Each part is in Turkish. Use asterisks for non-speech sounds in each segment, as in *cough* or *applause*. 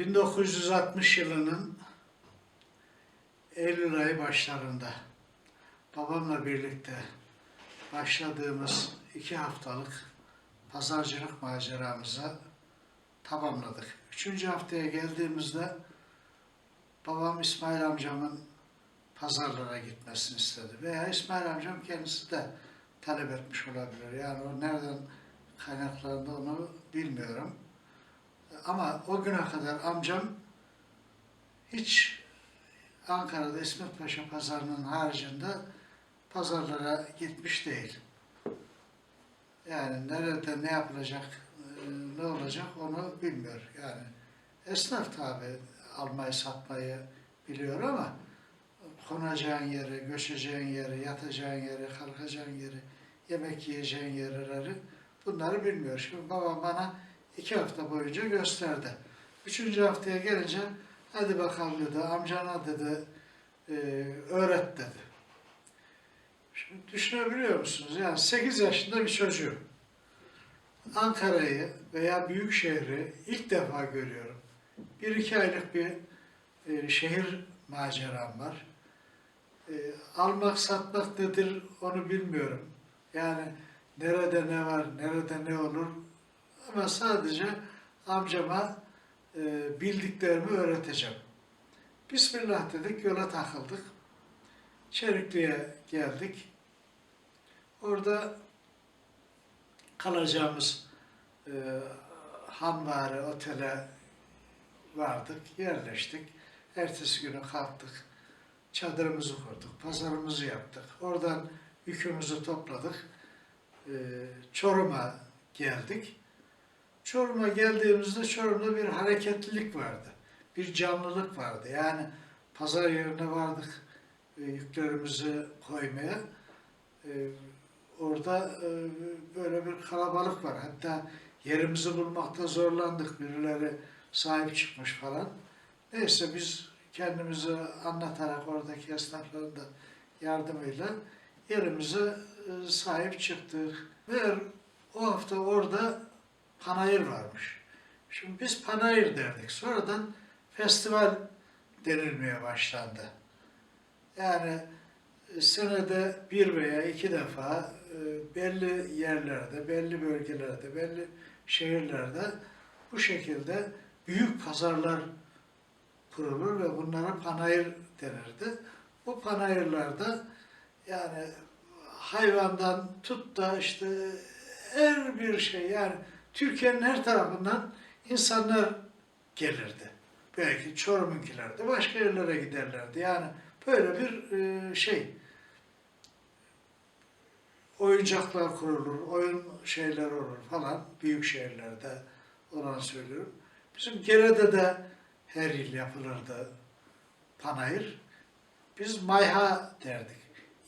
1960 yılının Eylül ayı başlarında babamla birlikte başladığımız iki haftalık pazarcılık maceramıza tamamladık. Üçüncü haftaya geldiğimizde babam İsmail amcamın pazarlara gitmesini istedi. Veya İsmail amcam kendisi de talep etmiş olabilir. Yani o nereden kaynaklandı onu bilmiyorum. Ama o güne kadar amcam hiç Ankara'da İsmet Paşa pazarının haricinde pazarlara gitmiş değil. Yani nerede ne yapılacak, e, ne olacak onu bilmiyor. Yani esnaf tabi almayı satmayı biliyor ama konacağın yeri, göçeceğin yeri, yatacağın yeri, kalkacağın yeri, yemek yiyeceğin yerleri bunları bilmiyor. Şimdi babam bana iki hafta boyunca gösterdi. Üçüncü haftaya gelince hadi bakalım dedi, amcana dedi, e, öğret dedi. Şimdi düşünebiliyor musunuz? Yani 8 yaşında bir çocuğum. Ankara'yı veya büyük şehri ilk defa görüyorum. Bir iki aylık bir e, şehir maceram var. E, almak satmak nedir onu bilmiyorum. Yani nerede ne var, nerede ne olur ama sadece amcama e, bildiklerimi öğreteceğim. Bismillah dedik, yola takıldık. Çerikli'ye geldik. Orada kalacağımız e, Hanvari Otel'e vardık, yerleştik. Ertesi günü kalktık, çadırımızı kurduk, pazarımızı yaptık. Oradan yükümüzü topladık. E, Çorum'a geldik. Çorum'a geldiğimizde Çorum'da bir hareketlilik vardı. Bir canlılık vardı. Yani pazar yerine vardık e, yüklerimizi koymaya. E, orada e, böyle bir kalabalık var. Hatta yerimizi bulmakta zorlandık. Birileri sahip çıkmış falan. Neyse biz kendimizi anlatarak oradaki esnafların da yardımıyla yerimize sahip çıktık. Ve o hafta orada panayır varmış. Şimdi biz panayır derdik. Sonradan festival denilmeye başlandı. Yani e, senede bir veya iki defa e, belli yerlerde, belli bölgelerde, belli şehirlerde bu şekilde büyük pazarlar kurulur ve bunlara panayır denirdi. Bu panayırlarda yani hayvandan tut da işte her bir şey yani Türkiye'nin her tarafından insanlar gelirdi. Belki Çorum'unkiler de başka yerlere giderlerdi. Yani böyle bir e, şey oyuncaklar kurulur, oyun şeyler olur falan büyük şehirlerde olan söylüyorum. Bizim Gere'de de her yıl yapılırdı panayır. Biz mayha derdik.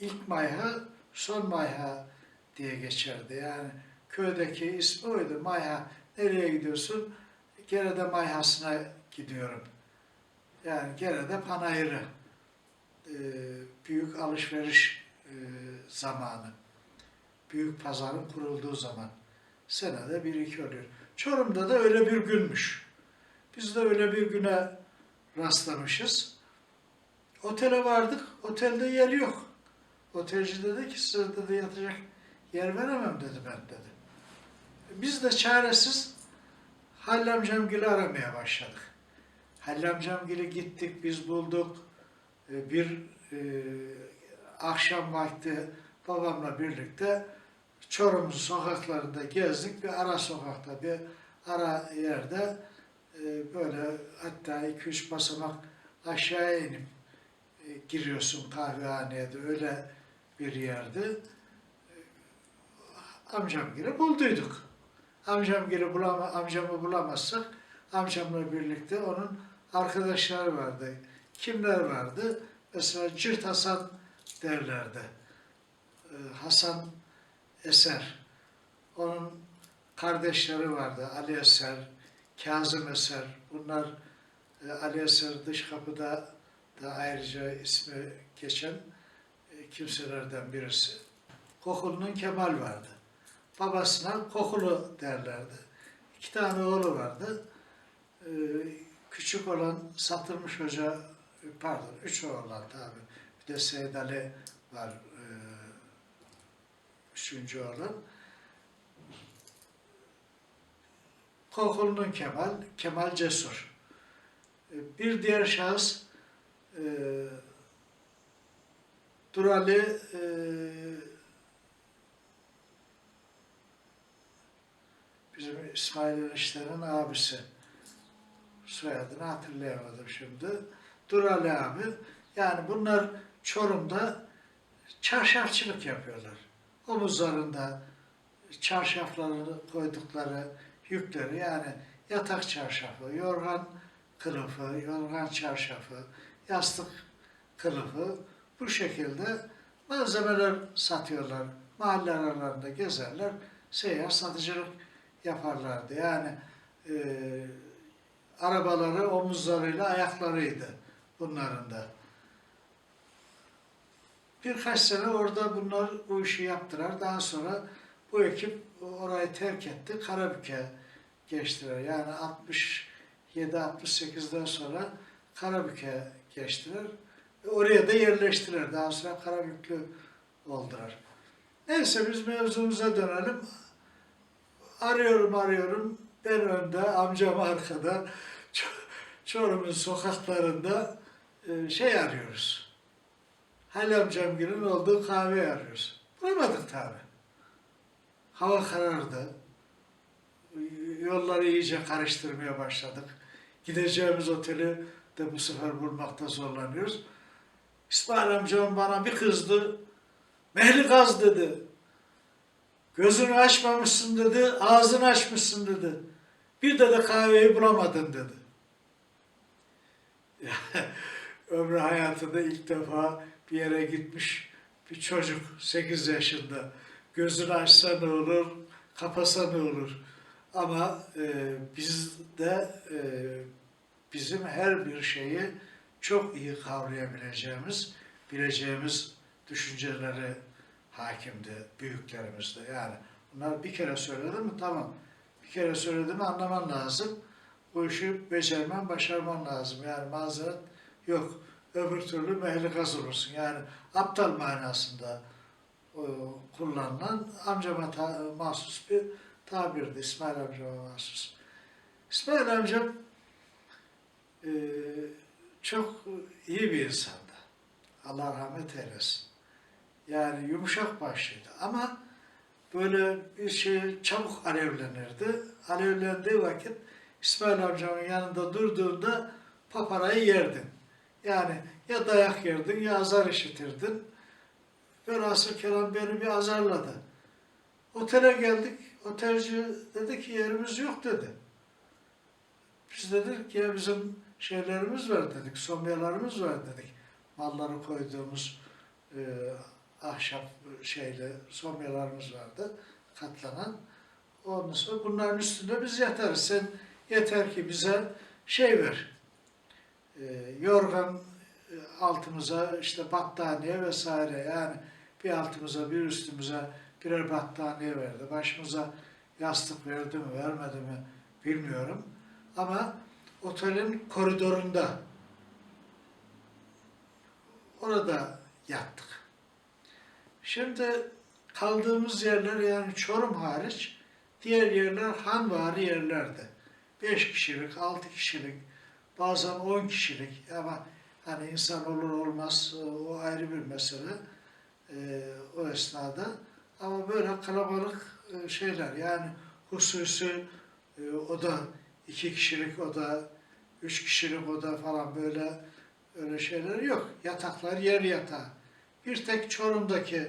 İlk mayha, son mayha diye geçerdi. Yani köydeki ismi oydu. Mayha nereye gidiyorsun? Gere'de mayhasına gidiyorum. Yani Gere'de panayırı. Ee, büyük alışveriş e, zamanı. Büyük pazarın kurulduğu zaman. Senede bir iki oluyor. Çorum'da da öyle bir günmüş. Biz de öyle bir güne rastlamışız. Otele vardık. Otelde yer yok. Otelci dedi ki size dedi yatacak yer veremem dedi ben dedi. Biz de çaresiz Halil amcamgili aramaya başladık. Halil amcamgili gittik, biz bulduk. Ee, Bir e, akşam vakti babamla birlikte Çorum sokaklarında gezdik. Bir ara sokakta, bir ara yerde e, böyle hatta iki üç basamak aşağıya inip e, giriyorsun kahvehaneye de öyle bir yerdi. Amcamgili bulduyduk. Amcamgili bulama, amcamı bulamazsak amcamla birlikte onun arkadaşları vardı. Kimler vardı? Mesela Cırt Hasan derlerdi. Ee, Hasan Eser. Onun kardeşleri vardı. Ali Eser, Kazım Eser. Bunlar e, Ali Eser dış kapıda da ayrıca ismi geçen e, kimselerden birisi. Kokulu'nun Kemal vardı. Babasına Kokulu derlerdi. İki tane oğlu vardı. Ee, küçük olan satılmış hoca, pardon üç oğlan tabi. Bir de Seyit Ali var, e, üçüncü oğlan. Kokulunun Kemal, Kemal Cesur. E, Bir diğer şahıs e, Durali e, bizim İsmail Enişte'nin abisi. Soyadını hatırlayamadım şimdi. Durali abi. Yani bunlar Çorum'da çarşafçılık yapıyorlar. Omuzlarında çarşaflarını koydukları yükleri yani yatak çarşafı, yorgan kılıfı, yorgan çarşafı, yastık kılıfı bu şekilde malzemeler satıyorlar. Mahalle aralarında gezerler, seyyar satıcılık yaparlardı. Yani e, arabaları omuzlarıyla ayaklarıydı bunların da. Birkaç sene orada bunlar bu işi yaptılar. Daha sonra bu ekip orayı terk etti. Karabük'e geçtiler. Yani 67-68'den sonra Karabük'e geçtiler. Ve oraya da yerleştiler. Daha sonra Karabüklü oldular. Neyse biz mevzumuza dönelim. Arıyorum arıyorum. Ben önde, amcam arkada. Çorum'un sokaklarında e, şey arıyoruz. Halil amcamgilin olduğu kahve arıyoruz. Bulamadık tabi. Hava karardı. Yolları iyice karıştırmaya başladık. Gideceğimiz oteli de bu sefer bulmakta zorlanıyoruz. İsmail amcam bana bir kızdı. Mehli gaz dedi. Gözünü açmamışsın dedi, ağzını açmışsın dedi. Bir de de kahveyi bulamadın dedi. *laughs* Ömrü hayatında ilk defa bir yere gitmiş bir çocuk 8 yaşında. Gözünü açsa ne olur, kapasa ne olur. Ama e, bizde e, bizim her bir şeyi çok iyi kavrayabileceğimiz, bileceğimiz düşünceleri hakimdi büyüklerimizde. Yani bunlar bir kere söyledi mi tamam. Bir kere söyledi mi anlaman lazım. Bu işi becermen, başarman lazım. Yani mazeret yok. Öbür türlü mehlikas olursun. Yani aptal manasında o, kullanılan amcama ta, mahsus bir tabirdi. İsmail amcama mahsus. İsmail amcam e, çok iyi bir insandı. Allah rahmet eylesin. Yani yumuşak başlıydı ama böyle bir şey çabuk alevlenirdi. Alevlendiği vakit İsmail amcamın yanında durduğunda paparayı yerdin. Yani ya dayak yerdin ya azar işitirdin. Velhasıl kelam beni bir azarladı. Otele geldik. Otelci dedi ki yerimiz yok dedi. Biz dedik ya bizim şeylerimiz var dedik, somyalarımız var dedik. Malları koyduğumuz e, ahşap şeyle somyalarımız vardı katlanan. Ondan sonra bunların üstünde biz yatarız. Sen yeter ki bize şey ver. E, yorgan altımıza işte battaniye vesaire yani bir altımıza bir üstümüze birer battaniye verdi. Başımıza yastık verdi mi vermedi mi bilmiyorum. Ama otelin koridorunda orada yattık. Şimdi kaldığımız yerler yani Çorum hariç diğer yerler hanvari yerlerdi. Beş kişilik, altı kişilik, bazen on kişilik ama hani insan olur olmaz o ayrı bir mesele e, o esnada. Ama böyle kalabalık e, şeyler yani hususi e, oda, iki kişilik oda, üç kişilik oda falan böyle öyle şeyler yok. Yataklar yer yatağı. Bir tek Çorum'daki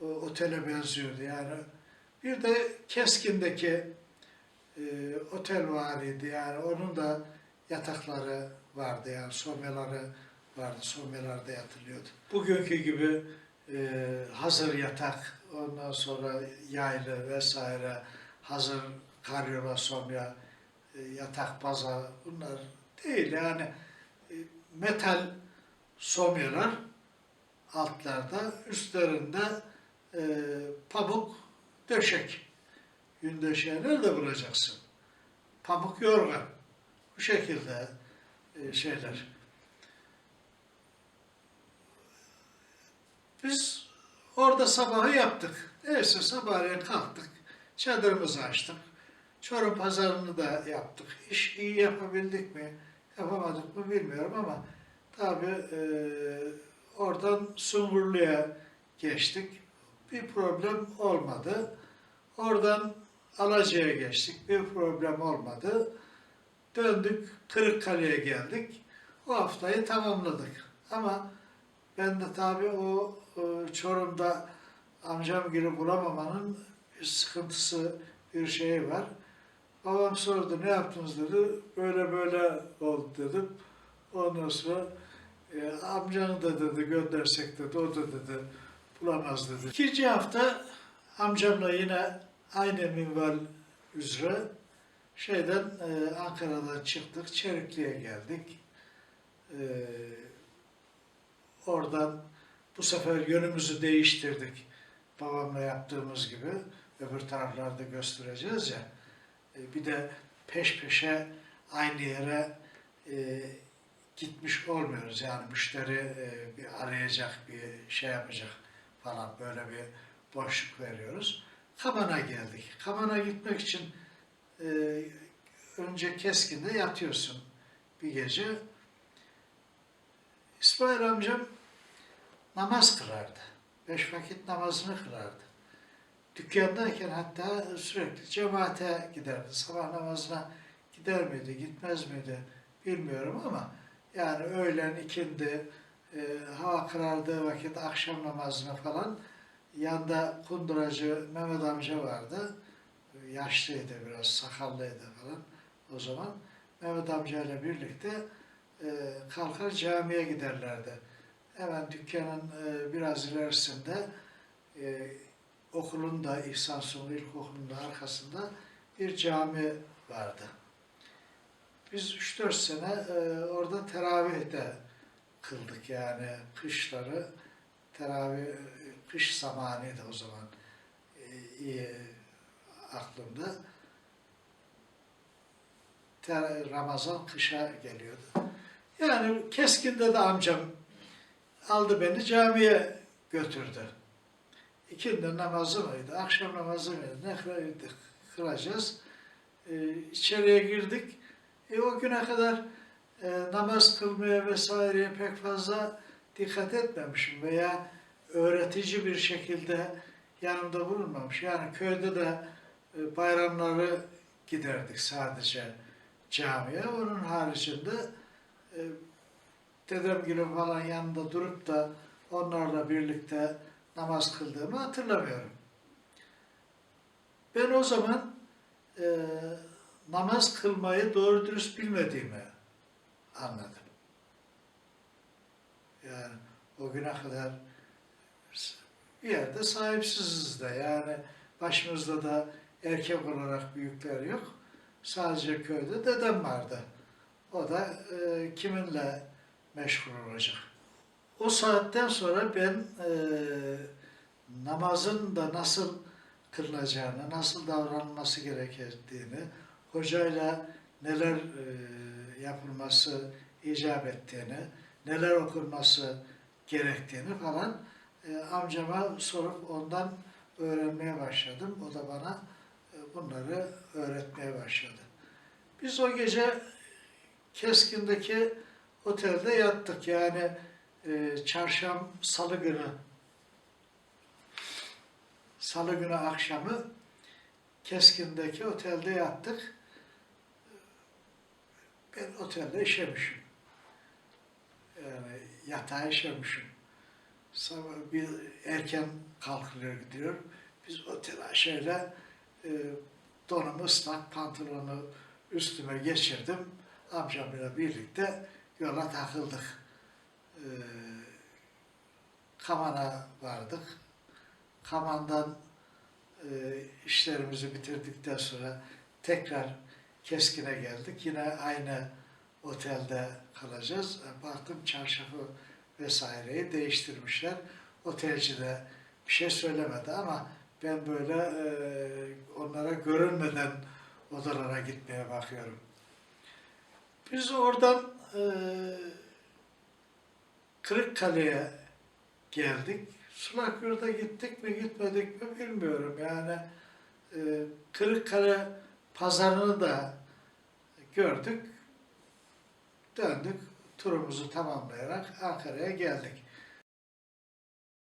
o, otele benziyordu yani. Bir de Keskin'deki e, otel vardı yani onun da yatakları vardı yani somyaları vardı, somyalarda yatılıyordu. Bugünkü gibi e, hazır yatak, ondan sonra yaylı vesaire, hazır karyola, somya, e, yatak baza bunlar değil yani e, metal somyalar altlarda, üstlerinde e, pamuk döşek. Gün döşeği nerede bulacaksın? Pamuk yorgan. Bu şekilde e, şeyler. Biz orada sabahı yaptık. Neyse sabahleyin kalktık. Çadırımızı açtık. Çorum pazarını da yaptık. İş iyi yapabildik mi, yapamadık mı bilmiyorum ama tabii e, oradan Sungurlu'ya geçtik. Bir problem olmadı. Oradan Alaca'ya geçtik. Bir problem olmadı. Döndük Kırıkkale'ye geldik. O haftayı tamamladık. Ama ben de tabii o e, Çorum'da amcam gibi bulamamanın bir sıkıntısı, bir şeyi var. Babam sordu ne yaptınız dedi. Böyle böyle oldu dedim. Ondan sonra e, amcanı da dedi göndersek dedi. O da dedi bulamaz dedi. İkinci hafta amcamla yine aynı minval üzere şeyden e, Ankara'dan çıktık. Çerikli'ye geldik. E, oradan bu sefer yönümüzü değiştirdik. Babamla yaptığımız gibi öbür taraflarda göstereceğiz ya. E, bir de peş peşe aynı yere e, gitmiş olmuyoruz. Yani müşteri e, bir arayacak, bir şey yapacak falan böyle bir boşluk veriyoruz. Kaman'a geldik. Kaman'a gitmek için e, önce Keskin'de yatıyorsun bir gece. İsmail amcam namaz kılardı. Beş vakit namazını kılardı. Dükkandayken hatta sürekli cemaate giderdi. Sabah namazına gider miydi, gitmez miydi bilmiyorum ama yani öğlen, ikindi, e, hava karardığı vakit akşam namazına falan yanında kunduracı Mehmet amca vardı. Yaşlıydı biraz, sakallıydı falan o zaman. Mehmet amcayla birlikte e, kalkar camiye giderlerdi. Hemen dükkanın e, biraz ilerisinde e, okulun da İhsan Sunlu İlkokulu'nun da arkasında bir cami vardı. Biz 3-4 sene e, orada teravih de kıldık yani kışları teravih kış zamanıydı o zaman e, iyi aklımda. Ter- Ramazan kışa geliyordu. Yani Keskin'de de amcam aldı beni camiye götürdü. İkindi namazı mıydı, akşam namazı mıydı, ne kılardık, kılacağız. Ee, içeriye girdik. E, o güne kadar e, namaz kılmaya vesaireye pek fazla dikkat etmemişim veya öğretici bir şekilde yanımda bulunmamış. Yani köyde de e, bayramları giderdik sadece camiye. Onun haricinde e, dedem gibi falan yanında durup da onlarla birlikte namaz kıldığımı hatırlamıyorum. Ben o zaman e, namaz kılmayı doğru dürüst bilmediğimi anladım. Yani o güne kadar bir yerde sahipsiziz de yani başımızda da erkek olarak büyükler yok. Sadece köyde dedem vardı. O da e, kiminle meşgul olacak. O saatten sonra ben e, namazın da nasıl kılınacağını, nasıl davranılması gerektiğini, hocayla neler e, yapılması icap ettiğini, neler okunması gerektiğini falan e, amcama sorup ondan öğrenmeye başladım. O da bana e, bunları öğretmeye başladı. Biz o gece Keskin'deki otelde yattık. Yani e, çarşamba, salı günü salı günü akşamı Keskin'deki otelde yattık. Ben otelde işemişim. Yani yatağa işemişim. Sabah bir erken kalkılıyor gidiyor. Biz otele şöyle e, donumu ıslak, pantolonu üstüme geçirdim. Amcamla birlikte yola takıldık. E, Kaman'a vardık. Kaman'dan e, işlerimizi bitirdikten sonra tekrar Keskin'e geldik. Yine aynı otelde kalacağız. Baktım çarşafı vesaireyi değiştirmişler. Otelci de bir şey söylemedi ama ben böyle e, onlara görünmeden odalara gitmeye bakıyorum. Biz oradan e, Kırıkkale'ye geldik. Sulakgöl'de gittik mi gitmedik mi bilmiyorum. Yani e, Kırıkkale pazarını da gördük. Döndük. Turumuzu tamamlayarak Ankara'ya geldik.